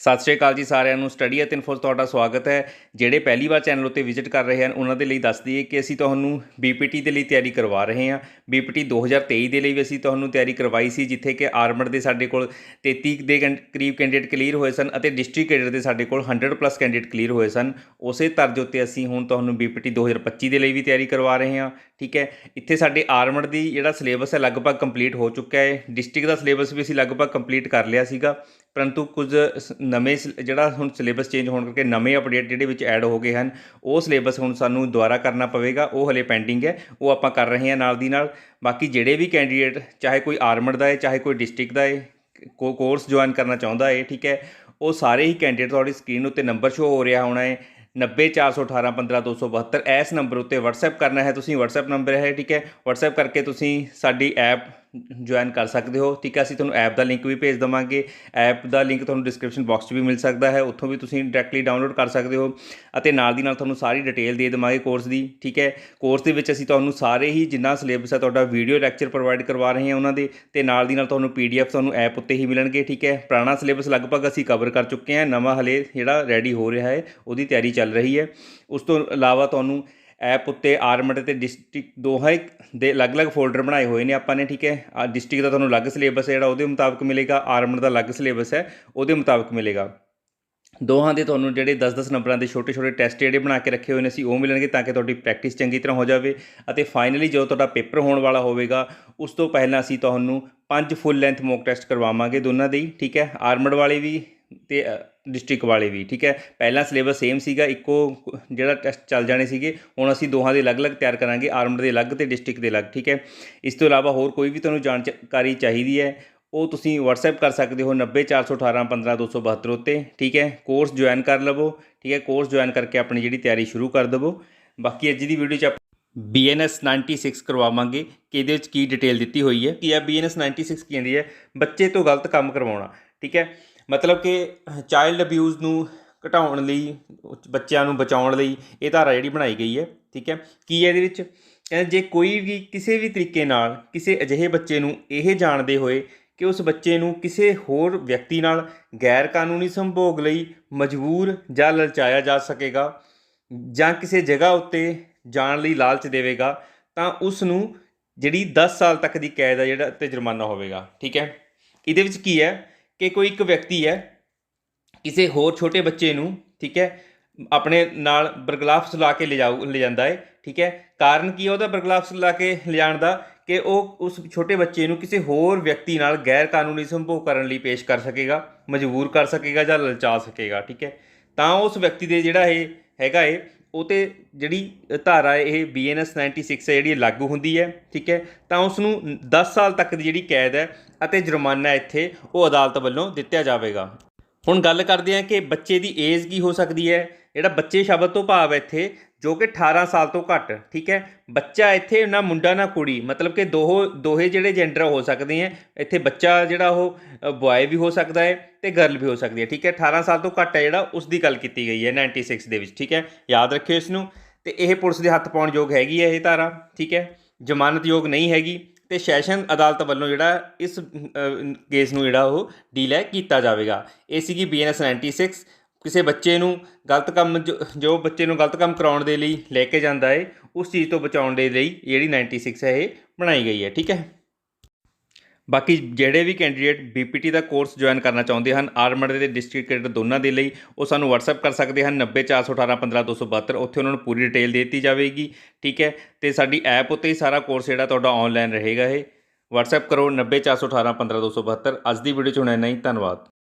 ਸਤਿ ਸ਼੍ਰੀ ਅਕਾਲ ਜੀ ਸਾਰਿਆਂ ਨੂੰ। ਸਟੱਡੀ ਐਟ ਇਨਫੋ ਤੁਹਾਡਾ ਸਵਾਗਤ ਹੈ। ਜਿਹੜੇ ਪਹਿਲੀ ਵਾਰ ਚੈਨਲ ਉੱਤੇ ਵਿਜ਼ਿਟ ਕਰ ਰਹੇ ਹਨ, ਉਹਨਾਂ ਦੇ ਲਈ ਦੱਸ ਦਈਏ ਕਿ ਅਸੀਂ ਤੁਹਾਨੂੰ ਬੀਪੀਟੀ ਦੇ ਲਈ ਤਿਆਰੀ ਕਰਵਾ ਰਹੇ ਹਾਂ। ਬੀਪੀਟੀ 2023 ਦੇ ਲਈ ਵੀ ਅਸੀਂ ਤੁਹਾਨੂੰ ਤਿਆਰੀ ਕਰਵਾਈ ਸੀ, ਜਿੱਥੇ ਕਿ ਆਰਮਡ ਦੇ ਸਾਡੇ ਕੋਲ 33 ਦੇ ਕੈਂ- ਕਰੀਬ ਕੈਂਡੀਡੇਟ ਕਲੀਅਰ ਹੋਏ ਸਨ ਅਤੇ ਡਿਸਟ੍ਰਿਕਟ ਕੈਡਰ ਦੇ ਸਾਡੇ ਕੋਲ 100 ਪਲੱਸ ਕੈਂਡੀਡੇਟ ਕਲੀਅਰ ਹੋਏ ਸਨ। ਉਸੇ ਤਰਜ ਉੱਤੇ ਅਸੀਂ ਹੁਣ ਤੁਹਾਨੂੰ ਬੀਪੀਟੀ 2025 ਦੇ ਲਈ ਵੀ ਤਿਆਰੀ ਕਰਵਾ ਰਹੇ ਹਾਂ, ਠੀਕ ਹੈ? ਇੱਥੇ ਸਾਡੇ ਆਰਮਡ ਦੀ ਜਿਹੜਾ ਸਿਲੇਬਸ ਹੈ ਲਗਭਗ ਕੰਪਲੀਟ ਹੋ ਚੁੱਕਾ ਹੈ। ਡਿਸਟ੍ਰਿਕਟ ਦਾ ਸਿਲੇਬਸ ਵੀ ਅਸੀਂ ਲਗਭਗ ਕੰਪਲੀਟ ਕਰ ਲਿਆ ਸੀਗਾ। ਪਰੰਤੂ ਕੁਝ ਸ- ਨਵੇਂ ਸ- ਜਿਹੜਾ ਹੁਣ ਸਿਲੇਬਸ ਚੇਂਜ ਹੋਣ ਕਰਕੇ ਨਵੇਂ ਅਪਡੇਟ ਜਿਹੜੇ ਵਿੱਚ ਐਡ ਹੋ ਗਏ ਹਨ, ਉਹ ਸਿਲੇਬਸ ਹੁਣ ਸਾਨੂੰ ਦੁਬਾਰਾ ਕਰਨਾ ਪਵੇਗਾ, ਉਹ ਹਲੇ ਪੈਂਡਿੰਗ ਹੈ, ਉਹ ਆਪਾਂ ਕਰ ਰਹੇ ਹਾਂ ਨਾਲ ਦੀ ਨਾਲ। ਬਾਕੀ ਜਿਹੜੇ ਵੀ ਕੈਂਡੀਡੇਟ, ਚਾਹੇ ਕੋਈ ਆਰਮਡ ਦਾ ਹੈ, ਚਾਹੇ ਕੋਈ ਡਿਸਟ੍ਰਿਕਟ ਦਾ ਹੈ, ਕੋ, ਕੋਰਸ ਜੁਆਇਨ ਕਰਨਾ ਚਾਹੁੰਦਾ ਹੈ, ਠੀਕ ਹੈ, ਉਹ ਸਾਰੇ ਹੀ ਕੈਂਡੀਡੇਟ ਤੁਹਾਡੀ ਸਕਰੀਨ ਉੱਤੇ ਨੰਬਰ ਸ਼ੋ ਹੋ ਰਿਹਾ ਹੋਣਾ ਹੈ 90418 ਇਸ ਨੰਬਰ ਉੱਤੇ WhatsApp ਕਰਨਾ ਹੈ, ਤੁਸੀਂ WhatsApp ਨੰਬਰ ਹੈ, ਠੀਕ ਹੈ, WhatsApp ਕਰਕੇ ਤੁਸੀਂ ਸਾਡੀ ਐਪ ਜੁਆਇਨ ਕਰ ਸਕਦੇ ਹੋ। ਠੀਕ ਹੈ, ਅਸੀਂ ਤੁਹਾਨੂੰ ਐਪ ਦਾ ਲਿੰਕ ਵੀ ਭੇਜ ਦਵਾਂਗੇ। ਐਪ ਦਾ ਲਿੰਕ ਤੁਹਾਨੂੰ ਡਿਸਕ੍ਰਿਪਸ਼ਨ ਬਾਕਸ 'ਚ ਵੀ ਮਿਲ ਸਕਦਾ ਹੈ। ਉੱਥੋਂ ਵੀ ਤੁਸੀਂ ਡਾਇਰੈਕਟਲੀ ਡਾਊਨਲੋਡ ਕਰ ਸਕਦੇ ਹੋ ਅਤੇ ਨਾਲ ਦੀ ਨਾਲ ਤੁਹਾਨੂੰ ਸਾਰੀ ਡਿਟੇਲ ਦੇ ਦੇਵਾਂਗੇ ਕੋਰਸ ਦੀ। ਠੀਕ ਹੈ ਕੋਰਸ ਦੇ ਵਿੱਚ ਅਸੀਂ ਤੁਹਾਨੂੰ ਸਾਰੇ ਹੀ ਜਿੰਨਾ ਸਿਲੇਬਸ ਹੈ ਤੁਹਾਡਾ ਵੀਡੀਓ ਲੈਕਚਰ ਪ੍ਰੋਵਾਈਡ ਕਰਵਾ ਰਹੇ ਹਾਂ ਉਹਨਾਂ ਦੇ ਤੇ ਨਾਲ ਦੀ ਨਾਲ ਤੁਹਾਨੂੰ ਪੀਡੀਐਫ ਤੁਹਾਨੂੰ ਐਪ ਉੱਤੇ ਹੀ ਮਿਲਣਗੇ। ਠੀਕ ਹੈ, ਪੁਰਾਣਾ ਸਿਲੇਬਸ ਲਗਭਗ ਅਸੀਂ ਕਵਰ ਕਰ ਚੁੱਕੇ ਹਾਂ। ਨਵਾਂ ਹਲੇ ਜਿਹੜਾ ਰੈਡੀ ਹੋ ਰਿਹਾ ਹੈ, ਉਹਦੀ ਤਿਆਰੀ ਚੱਲ ਰਹੀ ਹੈ। ਉਸ ਤੋਂ ਇਲਾਵਾ ਤੁਹਾਨੂੰ ਐਪ ਉੱਤੇ ਆਰਮਡ ਤੇ ਡਿਸਟ੍ਰਿਕਟ ਦੋਹਾਂ ਦੇ ਅਲੱਗ-ਅਲੱਗ ਫੋਲਡਰ ਬਣਾਏ ਹੋਏ ਨੇ ਆਪਾਂ ਨੇ, ਠੀਕ ਹੈ? ਆ ਡਿਸਟ੍ਰਿਕਟ ਦਾ ਤੁਹਾਨੂੰ ਅਲੱਗ ਸਿਲੇਬਸ ਹੈ ਜਿਹੜਾ, ਉਹਦੇ ਮੁਤਾਬਕ ਮਿਲੇਗਾ। ਆਰਮਡ ਦਾ ਅਲੱਗ ਸਿਲੇਬਸ ਹੈ, ਉਹਦੇ ਮੁਤਾਬਕ ਮਿਲੇਗਾ। ਦੋਹਾਂ ਦੇ ਤੁਹਾਨੂੰ ਜਿਹੜੇ 10-10 ਨੰਬਰਾਂ ਦੇ ਛੋਟੇ-ਛੋਟੇ ਟੈਸਟ ਜਿਹੜੇ ਬਣਾ ਕੇ ਰੱਖੇ ਹੋਏ ਨੇ, ਅਸੀਂ ਉਹ ਮਿਲਣਗੇ ਤਾਂ ਕਿ ਤੁਹਾਡੀ ਪ੍ਰੈਕਟਿਸ ਚੰਗੀ ਤਰ੍ਹਾਂ ਹੋ ਜਾਵੇ। ਅਤੇ ਫਾਈਨਲੀ ਜਦੋਂ ਤੁਹਾਡਾ ਪੇਪਰ ਹੋਣ ਵਾਲਾ ਹੋਵੇਗਾ, ਉਸ ਤੋਂ ਪਹਿਲਾਂ ਅਸੀਂ ਤੁਹਾਨੂੰ ਪੰਜ ਫੁੱਲ ਲੈਂਥ ਮੌਕ ਟੈਸਟ ਕਰਵਾਵਾਂਗੇ ਦੋਨਾਂ ਦੇ ਹੀ, ਠੀਕ ਹੈ? ਆਰਮਡ ਵਾਲੇ ਵੀ ਤੇ ਡਿਸਟ੍ਰਿਕਟ ਵਾਲੇ ਵੀ, ਠੀਕ ਹੈ? ਪਹਿਲਾਂ ਸਿਲੇਬਸ ਸੇਮ ਸੀਗਾ, ਇੱਕੋ ਜਿਹੜਾ ਟੈਸਟ ਚੱਲ ਜਾਣੇ ਸੀਗੇ, ਹੁਣ ਅਸੀਂ ਦੋਹਾਂ ਦੇ ਅਲੱਗ-ਅਲੱਗ ਤਿਆਰ ਕਰਾਂਗੇ ਆਰਮਡ ਦੇ ਅਲੱਗ ਤੇ ਡਿਸਟ੍ਰਿਕਟ ਦੇ ਅਲੱਗ, ਠੀਕ ਹੈ? ਇਸ ਤੋਂ ਇਲਾਵਾ ਹੋਰ ਕੋਈ ਵੀ ਤੁਹਾਨੂੰ ਜਾਣਕਾਰੀ ਚਾਹੀਦੀ ਹੈ, ਉਹ ਤੁਸੀਂ WhatsApp ਕਰ ਸਕਦੇ ਹੋ 90418 ਉੱਤੇ, ਠੀਕ ਹੈ? ਕੋਰਸ ਜੁਆਇਨ ਕਰ ਲਵੋ, ਠੀਕ ਹੈ? ਕੋਰਸ ਜੁਆਇਨ ਕਰਕੇ ਆਪਣੀ ਜਿਹੜੀ ਤਿਆਰੀ ਸ਼ੁਰੂ ਕਰ ਦੇਵੋ। ਬਾਕੀ ਅੱਜ ਦੀ ਵੀਡੀਓ 'ਚ ਆਪਾਂ BNS 96 ਕਰਵਾਵਾਂਗੇ, ਕਿ ਇਹਦੇ ਵਿੱਚ ਕੀ ਡਿਟੇਲ ਦਿੱਤੀ ਹੋਈ ਹੈ? ਕੀ ਹੈ? BNS 96 ਕੀ ਕਹਿੰਦੀ ਹੈ? ਬੱਚੇ ਤੋਂ ਗਲਤ ਕੰਮ ਕਰਵਾਉਣਾ, ਠੀਕ ਹੈ? ਮਤਲਬ ਕਿ ਚਾਈਲਡ ਅਬਿਊਜ਼ ਨੂੰ ਘਟਾਉਣ ਲਈ, ਬੱਚਿਆਂ ਨੂੰ ਬਚਾਉਣ ਲਈ ਇਹ ਧਾਰਾ ਜਿਹੜੀ ਬਣਾਈ ਗਈ ਹੈ, ਠੀਕ ਹੈ? ਕੀ ਹੈ ਇਹਦੇ ਵਿੱਚ? ਕਹਿੰਦੇ ਜੇ ਕੋਈ ਵੀ ਕਿਸੇ ਵੀ ਤਰੀਕੇ ਨਾਲ ਕਿਸੇ ਅਜਿਹੇ ਬੱਚੇ ਨੂੰ ਇਹ ਜਾਣਦੇ ਹੋਏ ਕਿ ਉਸ ਬੱਚੇ ਨੂੰ ਕਿਸੇ ਹੋਰ ਵਿਅਕਤੀ ਨਾਲ ਗੈਰ ਕਾਨੂੰਨੀ ਸੰਭੋਗ ਲਈ ਮਜਬੂਰ ਜਾਂ ਲਲਚਾਇਆ ਜਾ ਸਕੇਗਾ ਜਾਂ ਕਿਸੇ ਜਗ੍ਹਾ ਉੱਤੇ ਜਾਣ ਲਈ ਲਾਲਚ ਦੇਵੇਗਾ, ਤਾਂ ਉਸ ਨੂੰ ਜਿਹੜੀ 10 ਸਾਲ ਤੱਕ ਦੀ ਕੈਦ ਹੈ ਜਿਹੜਾ ਤੇ ਜੁਰਮਾਨਾ ਹੋਵੇਗਾ, ਠੀਕ ਹੈ? ਇਹਦੇ ਵਿੱਚ ਕੀ ਹੈ? ਕਿ ਕੋਈ ਇੱਕ ਵਿਅਕਤੀ ਹੈ, ਕਿਸੇ ਹੋਰ ਛੋਟੇ ਬੱਚੇ ਨੂੰ, ਠੀਕ ਹੈ, ਆਪਣੇ ਨਾਲ ਬਰਗਲਾਫਸ ਸੁਲਾ ਕੇ ਲਿਜਾਊ ਲੈ ਜਾਂਦਾ ਹੈ, ਠੀਕ ਹੈ, ਕਾਰਨ ਕੀ ਹੈ ਉਹਦਾ ਬਰਗਲਾਫਸ ਸੁਲਾ ਕੇ ਲਿਜਾਣ ਦਾ? ਕਿ ਉਹ ਉਸ ਛੋਟੇ ਬੱਚੇ ਨੂੰ ਕਿਸੇ ਹੋਰ ਵਿਅਕਤੀ ਨਾਲ ਗੈਰ ਕਾਨੂੰਨੀ ਸੰਭੋਗ ਕਰਨ ਲਈ ਪੇਸ਼ ਕਰ ਸਕੇਗਾ, ਮਜਬੂਰ ਕਰ ਸਕੇਗਾ ਜਾਂ ਲਲਚਾ ਸਕੇਗਾ, ਠੀਕ ਹੈ। ਤਾਂ ਉਸ ਵਿਅਕਤੀ ਦੇ ਜਿਹੜਾ ਇਹ ਹੈਗਾ ਏ ਉਹ ਤੇ ਜਿਹੜੀ ਧਾਰਾ ਹੈ ਇਹ BNS 96 ਹੈ, ਜਿਹੜੀ ਲਾਗੂ ਹੁੰਦੀ ਹੈ, ਠੀਕ ਹੈ? ਤਾਂ ਉਸ ਨੂੰ 10 ਸਾਲ ਤੱਕ ਦੀ ਜਿਹੜੀ ਕੈਦ ਹੈ ਅਤੇ ਜੁਰਮਾਨਾ ਇੱਥੇ ਉਹ ਅਦਾਲਤ ਵੱਲੋਂ ਦਿੱਤਾ ਜਾਵੇਗਾ। ਹੁਣ ਗੱਲ ਕਰਦੇ ਹਾਂ ਕਿ ਬੱਚੇ ਦੀ ਏਜ ਕੀ ਹੋ ਸਕਦੀ ਹੈ? ਜਿਹੜਾ ਬੱਚੇ ਸ਼ਬਦ ਤੋਂ ਭਾਵ ਹੈ ਇੱਥੇ ਜੋ ਕਿ 18 ਸਾਲ ਤੋਂ ਘੱਟ, ਠੀਕ ਹੈ? ਬੱਚਾ ਇੱਥੇ ਨਾ ਮੁੰਡਾ ਨਾ ਕੁੜੀ, ਮਤਲਬ ਕਿ ਦੋਹੋ, ਦੋਹੇ ਜਿਹੜੇ ਜੈਂਡਰ ਹੋ ਸਕਦੇ ਹੈ, ਇੱਥੇ ਬੱਚਾ ਜਿਹੜਾ ਉਹ ਬॉय ਵੀ ਹੋ ਸਕਦਾ ਹੈ ਤੇ ਗਰਲ ਵੀ ਹੋ ਸਕਦੀ ਹੈ, ਠੀਕ ਹੈ? 18 ਸਾਲ ਤੋਂ ਘੱਟ ਹੈ ਜਿਹੜਾ ਉਸ ਦੀ ਗੱਲ ਕੀਤੀ ਗਈ ਹੈ 96 ਦੇ ਵਿੱਚ, ਠੀਕ ਹੈ? ਯਾਦ ਰੱਖਿਓ ਇਸ ਨੂੰ ਤੇ ਇਹ ਪੁਲਿਸ ਦੇ ਹੱਥ ਪਾਉਣ ਯੋਗ ਹੈਗੀ ਹੈ ਇਹ ਧਾਰਾ, ਠੀਕ ਹੈ? ਜ਼ਮਾਨਤ ਯੋਗ ਨਹੀਂ ਹੈਗੀ, ਤੇ ਸੈਸ਼ਨ ਅਦਾਲਤ ਵੱਲੋਂ ਜਿਹੜਾ ਇਸ ਕੇਸ ਨੂੰ ਜਿਹੜਾ ਉਹ ਡੀਲ ਹੈ ਕੀਤਾ ਜਾਵੇਗਾ। ਇਹ ਸੀਗੀ BNS 96 ਕਿਸੇ ਬੱਚੇ ਨੂੰ ਗਲਤ ਕੰਮ ਜੋ- ਬੱਚੇ ਨੂੰ ਗਲਤ ਕੰਮ ਕਰਾਉਣ ਦੇ ਲਈ ਲੈ ਕੇ ਜਾਂਦਾ ਹੈ ਉਸ ਚੀਜ਼ ਤੋਂ ਬਚਾਉਣ ਦੇ ਲਈ ਜਿਹੜੀ 96 ਹੈ ਇਹ ਬਣਾਈ ਗਈ ਹੈ, ਠੀਕ ਹੈ? ਬਾਕੀ ਜਿਹੜੇ ਵੀ ਕੈਂਡੀਡੇਟ ਬੀਪੀਟੀ ਦਾ ਕੋਰਸ ਜੁਆਇਨ ਕਰਨਾ ਚਾਹੁੰਦੇ ਹਨ ਆਰਮਡ ਦੇ ਡਿਸਟ੍ਰਿਕਟ ਕੈਡਰ ਦੋਨਾਂ ਦੇ ਲਈ, ਉਹ ਸਾਨੂੰ WhatsApp ਕਰ ਸਕਦੇ ਹਨ 90418 ਉੱਥੇ ਉਹਨਾਂ ਨੂੰ ਪੂਰੀ ਡਿਟੇਲ ਦੇ ਦਿੱਤੀ ਜਾਵੇਗੀ, ਠੀਕ ਹੈ? ਤੇ ਸਾਡੀ ਐਪ ਉੱਤੇ ਹੀ ਸਾਰਾ ਕੋਰਸ ਜਿਹੜਾ ਤੁਹਾਡਾ ਆਨਲਾਈਨ ਰਹੇਗਾ ਇਹ। WhatsApp ਕਰੋ 90418 ਅੱਜ ਦੀ ਵੀਡੀਓ ਚ ਹੁਣ ਇੰਨਾ ਹੀ, ਧੰਨਵਾਦ।